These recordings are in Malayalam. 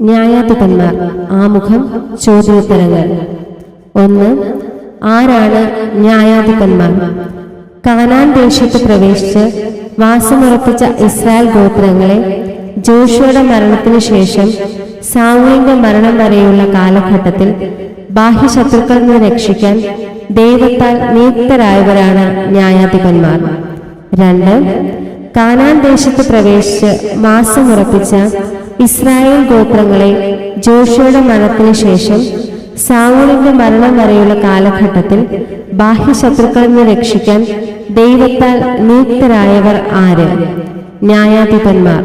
ന്യായാധിപന്മാർ ആമുഖം ചോദ്യോത്തരങ്ങൾ. ഒന്ന് ആരാണ് ന്യായാധിപന്മാർ? കാനാൻ ദേശത്ത് പ്രവേശിച്ച് വാസമുറപ്പിച്ച ഇസ്രായേൽ ഗോത്രങ്ങളെ ജോഷുവയുടെ മരണത്തിനു ശേഷം സാമൂഹിക മരണം വരെയുള്ള കാലഘട്ടത്തിൽ ബാഹ്യശത്രുക്കളിൽ നിന്ന് രക്ഷിക്കാൻ ദൈവത്താൽ നിയുക്തരായവരാണ് ന്യായാധിപന്മാർ. രണ്ട് കാനാൻ ദേശത്ത് പ്രവേശിച്ച് മാസമുറപ്പിച്ച ഇസ്രായേൽ ഗോത്രങ്ങളെ ജോഷിയുടെ മരണത്തിന് ശേഷം സാവൂളിന്റെ മരണം വരെയുള്ള കാലഘട്ടത്തിൽ ബാഹ്യശത്രുക്കളിൽ നിന്ന് രക്ഷിക്കാൻ ദൈവത്താൽ നിയുക്തരായവർ ആര്? ന്യായാധിപന്മാർ.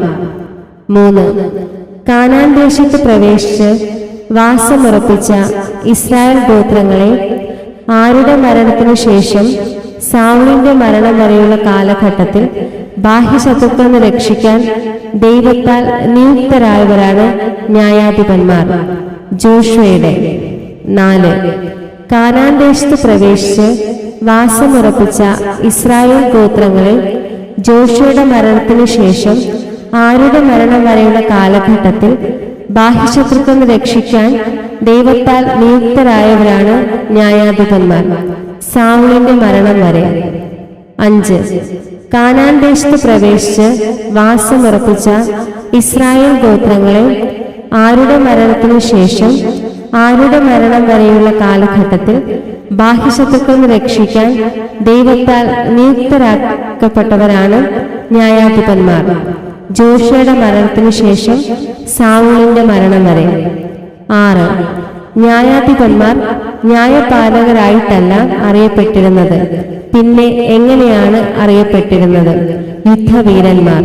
മൂന്ന്. കാനാൻ ദേശത്ത് പ്രവേശിച്ച് വാസമുറപ്പിച്ച ഇസ്രായേൽ ഗോത്രങ്ങളെ ആരുടെ മരണത്തിനു ശേഷം സാവൂളിന്റെ മരണം വരെയുള്ള കാലഘട്ടത്തിൽ ബാഹ്യശത്രുക്കളിൽ നിന്ന് രക്ഷിക്കാൻ ദൈവത്താൽ നിയുക്തരായവരാണ് ന്യായാധിപന്മാർ. ജോഷുവയുടെ നാല്. കാനാൻ ദേശത്ത് പ്രവേശിച്ച് വാസമുറപ്പിച്ച ഇസ്രായേൽ ഗോത്രങ്ങളിൽ ജോഷയുടെ മരണത്തിനു ശേഷം ആരുടെ മരണം വരെയുള്ള കാലഘട്ടത്തിൽ ബാഹ്യശത്രുക്കൾ രക്ഷിക്കാൻ ദൈവത്താൽ നിയുക്തരായവരാണ് ന്യായാധിപന്മാർ. സാവുളിന്റെ മരണം വരെ. അഞ്ച്. കാനാൻ ദേശത്ത് പ്രവേശിച്ച് വാസമുറപ്പിച്ച ഇസ്രായേൽ ഗോത്രങ്ങളെ ആരുടെ മരണത്തിനു ശേഷം ആരുടെ മരണം വരെയുള്ള കാലഘട്ടത്തിൽ ബാഹ്യശത്രുക്കളിൽ നിന്ന് രക്ഷിക്കാൻ ദൈവത്താൽ നിയുക്തരാക്കപ്പെട്ടവരാണ് ന്യായാധിപന്മാർ. ജോഷയുടെ മരണത്തിനു ശേഷം സാവൂളിന്റെ മരണം വരെ. ആറ്. ന്യായാധിപന്മാർ ന്യായപാലകരായിട്ടല്ല അറിയപ്പെട്ടിരുന്നത്. പിന്നെ എങ്ങനെയാണ് അറിയപ്പെട്ടിരുന്നത്? യുദ്ധവീരന്മാർ.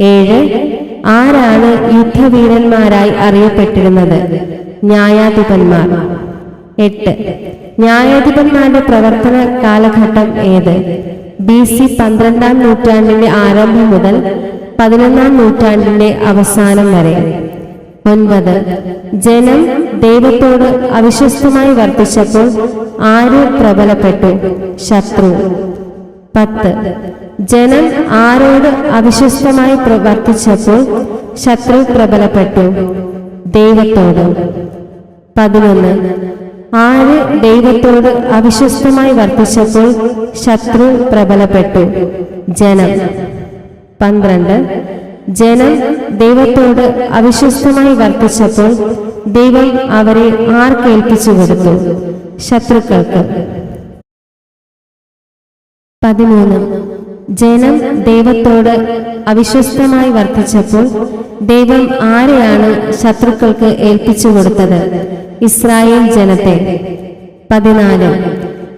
ഏഴ് ആരാണ് യുദ്ധവീരന്മാരായി അറിയപ്പെട്ടിരുന്നത്? ന്യായാധിപന്മാർ. എട്ട് ന്യായാധിപന്മാരുടെ പ്രവർത്തന കാലഘട്ടം ഏത്? ബി സി പന്ത്രണ്ടാം നൂറ്റാണ്ടിന്റെ ആരംഭം മുതൽ പതിനൊന്നാം നൂറ്റാണ്ടിന്റെ അവസാനം വരെ. ഒൻപത് ജനം ദൈവത്തോട് അവിശ്വസ്തമായി വർത്തിച്ചപ്പോൾ ആര് പ്രബലപ്പെട്ടു? ശത്രു. പത്ത്. ജനം ആരോട് അവിശ്വസ്തമായി പ്രവർത്തിച്ചപ്പോൾ ശത്രു പ്രബലപ്പെട്ടു. ദൈവത്തോട്. പതിനൊന്ന്. ആര് ദൈവത്തോട് അവിശ്വസ്തമായി വർത്തിച്ചപ്പോൾ ശത്രു പ്രബലപ്പെട്ടു? ജനം. പന്ത്രണ്ട്. ജനം ദൈവത്തോട് അവിശ്വസ്തമായി വർത്തിച്ചപ്പോൾ ദൈവം അവരെ ആർക്കേൽപ്പിച്ചു കൊടുത്തു? ശത്രുക്കൾക്ക്. പതിമൂന്ന്. ജനം ദൈവത്തോട് അവിശ്വസ്തമായി വർദ്ധിച്ചപ്പോൾ ദൈവം ആരെയാണ് ശത്രുക്കൾക്ക് ഏൽപ്പിച്ചു കൊടുത്തത്? ഇസ്രായേൽ ജനത്തെ. പതിനാല്.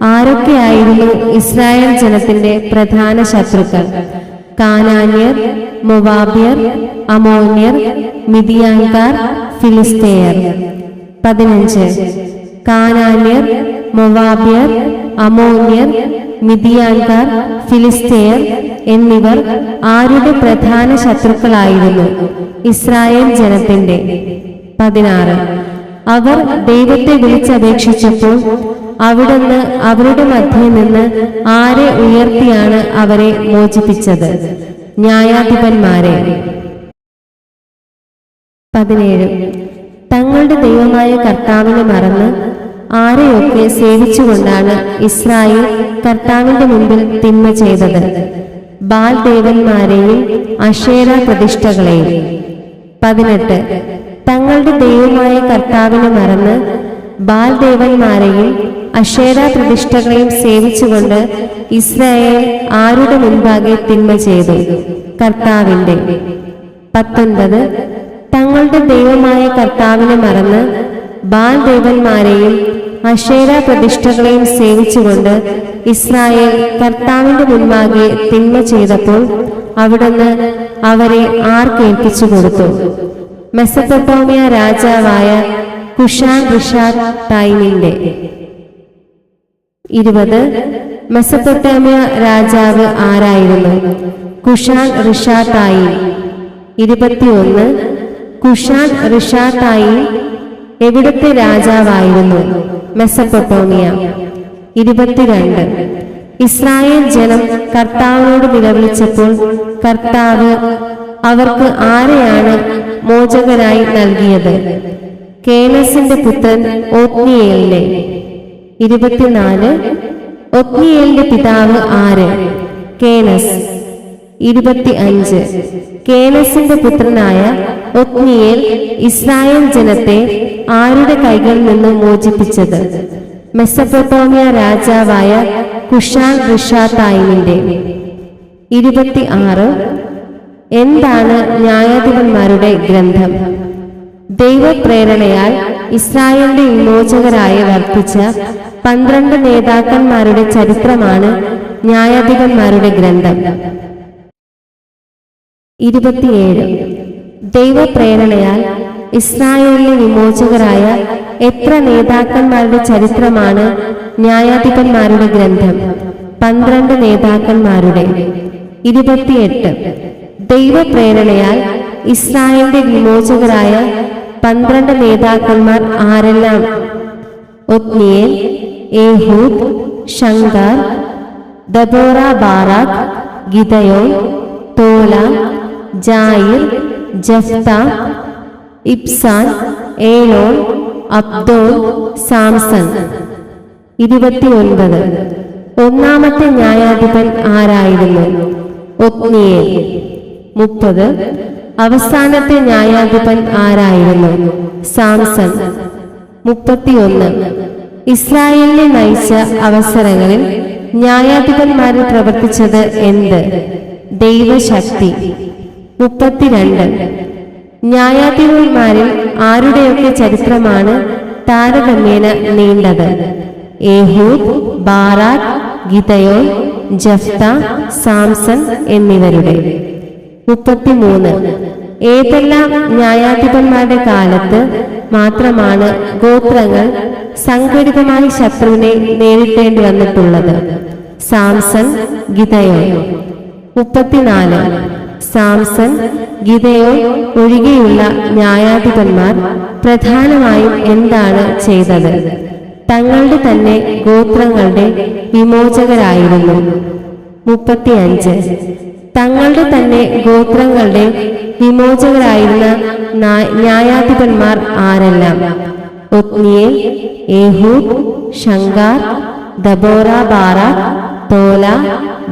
ആരൊക്കെയായിരുന്നു ഇസ്രായേൽ ജനത്തിന്റെ പ്രധാന ശത്രുക്കൾ? കാനാന്യർ മൊവാബിയർ അമോന്യർ മിതിയാൻകാർ ഫിലിസ്തേയർ. പതിനഞ്ച്. കാനാന്യർ മൊവാബിയർ അമോന്യർ മിതിയാൻകാർ ഫിലിസ്തേയർ എന്നിവർ ആരുടെ പ്രധാന ശത്രുക്കളായിരുന്നു? ഇസ്രായേൽ ജനത്തിന്റെ. പതിനാറ്. അവർ ദൈവത്തെ വിളിച്ചപേക്ഷിച്ചപ്പോൾ അവിടുന്ന് അവരുടെ മധ്യയിൽ നിന്ന് ആരെ ഉയർത്തിയാണ് അവരെ മോചിപ്പിച്ചത്? ന്യായാധിപന്മാരെ. പതിനേഴ്. തങ്ങളുടെ ദൈവമായ കർത്താവിനെ മറന്ന് ആരെയൊക്കെ സേവിച്ചുകൊണ്ടാണ് ഇസ്രായേൽ കർത്താവിന്റെ മുമ്പിൽ തിന്മ ചെയ്തത്? ബാൽ ദേവന്മാരെയും അഷേര പ്രതിഷ്ഠകളെയും പതിനെട്ട്. തങ്ങളുടെ ദൈവമായ കർത്താവിനെ മറന്ന് ബാൽ ദേവന്മാരെയും അഷേര പ്രതിഷ്ഠകളെയും സേവിച്ചുകൊണ്ട് ഇസ്രായേൽ ആരുടെ മുൻപാകെ തിന്മ ചെയ്തു? കർത്താവിന്റെ. പത്തൊൻപത്. തങ്ങളുടെ ദൈവമായ കർത്താവിനെ മറന്ന് ബാൽ ദേവന്മാരെയും അഷേര പ്രതിഷ്ഠകളെയും സേവിച്ചുകൊണ്ട് ഇസ്രായേൽ കർത്താവിന്റെ മുൻപാകെ തിന്മ ചെയ്തപ്പോൾ അവിടുന്ന് അവരെ ആർക്കേൽപ്പിച്ചു കൊടുത്തു മെസപ്പൊട്ടോമിയ രാജാവായ കുഷാൻ റിഷാദ് ടൈമിന്റെ ഇരുപത് മെസ്സപ്പൊട്ടോമിയ രാജാവ് ആരായിരുന്നു? കുഷാൻ റിഷാത്തായി ഇരുപത്തിയൊന്ന് കുഷാൻ റിഷാത്തായി എവിടുത്തെ രാജാവായിരുന്നു? മെസപ്പൊട്ടോമിയ ഇരുപത്തിരണ്ട്. ഇസ്രായേൽ ജനം കർത്താവിനോട് നിലവിളിച്ചപ്പോൾ കർത്താവ് അവർക്ക് ആരെയാണ് മോചകനായി നൽകിയത്? കേനസിന്റെ പുത്രൻ ഒത്നിയേലിനെ. ഇരുപത്തിനാല്. ഒത്നിയേലിന്റെ പിതാവ് ആര്? കേനസ്. ഇരുപത്തി അഞ്ച് കേനസിന്റെ പുത്രനായ ഒത്നിയേൽ ഇസ്രായേൽ ജനത്തെ ആരുടെ കൈകളിൽ നിന്നും മോചിപ്പിച്ചത്? മെസ്സപ്പൊട്ടോമിയ രാജാവായ കുഷാൻ റിഷാത്തായിമിന്റെ. ഇരുപത്തി ആറ് എന്താണ് ന്യായാധിപന്മാരുടെ ഗ്രന്ഥം? ദൈവപ്രേരണയാൽ ഇസ്രായേലിന്റെ വിമോചകരായി വർത്തിച്ച പന്ത്രണ്ട് നേതാക്കന്മാരുടെ ചരിത്രമാണ് ന്യായാധിപന്മാരുടെ ഗ്രന്ഥം. ഇരുപത്തിയേഴ്. ദൈവപ്രേരണയാൽ ഇസ്രായേലിലെ വിമോചകരായ എത്ര നേതാക്കന്മാരുടെ ചരിത്രമാണ് ന്യായാധിപന്മാരുടെ ഗ്രന്ഥം? പന്ത്രണ്ട് നേതാക്കന്മാരുടെ. ഇരുപത്തിയെട്ട്. ദൈവപ്രേരണയാൽ ഇസ്രായേലിന്റെ വിമോചകരായ പന്ത്രണ്ട് നേതാക്കന്മാർ ആരെല്ലാം? Othniel Ehud Shamgar Deborah Barak ഗിതയോ Tola Jair Jephthah Ibzan Elon Abdon Samson. ഇരുപത്തിയൊൻപത്. ഒന്നാമത്തെ ന്യായാധിപൻ ആരായിരുന്നു? ഒത്നിയേൽ. മുപ്പത്. അവസാനത്തെ ന്യായാധിപൻ ആരായിരുന്നു? സാംസൺ. മുപ്പത്തിയൊന്ന്. ഇസ്രായേലിനെ നയിച്ച അവസരങ്ങളിൽ ന്യായാധിപന്മാരിൽ പ്രവർത്തിച്ചത് എന്ത്? ദൈവശക്തി. മുപ്പത്തിരണ്ട്. ന്യായാധിപന്മാരിൽ ആരുടെയൊക്കെ ചരിത്രമാണ് താരതമ്യേന നീണ്ടത്? ഏഹൂദ് ബാറാഖ് ഗിതയോ ജഫ്ത സാംസൺ എന്നിവരുടെ. മുപ്പത്തിമൂന്ന്. ഏതെല്ലാം ന്യായാധിപന്മാരുടെ കാലത്ത് മാത്രമാണ് ഗോത്രങ്ങൾ സംഘടിതമായി ശത്രുവിനെ നേരിട്ടേണ്ടി വന്നിട്ടുള്ളത്? സാംസൺ ഗിതയോ മുപ്പത്തിനാല്. സാംസൺ ഗിതയോ ഒഴികെയുള്ള ന്യായാധിപന്മാർ പ്രധാനമായും എന്താണ് ചെയ്തത്? തങ്ങളുടെ തന്നെ ഗോത്രങ്ങളുടെ വിമോചകരായിരുന്നു. മുപ്പത്തിയഞ്ച്. തങ്ങളുടെ തന്നെ ഗോത്രങ്ങളുടെ വിമോചകരായിരുന്ന ന്യായാധിപന്മാർ ആരെല്ലാം? Othniel Ehud Shamgar Deborah Barak Tola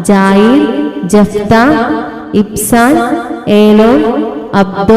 Jair Jephthah Ibzan Elon Abdon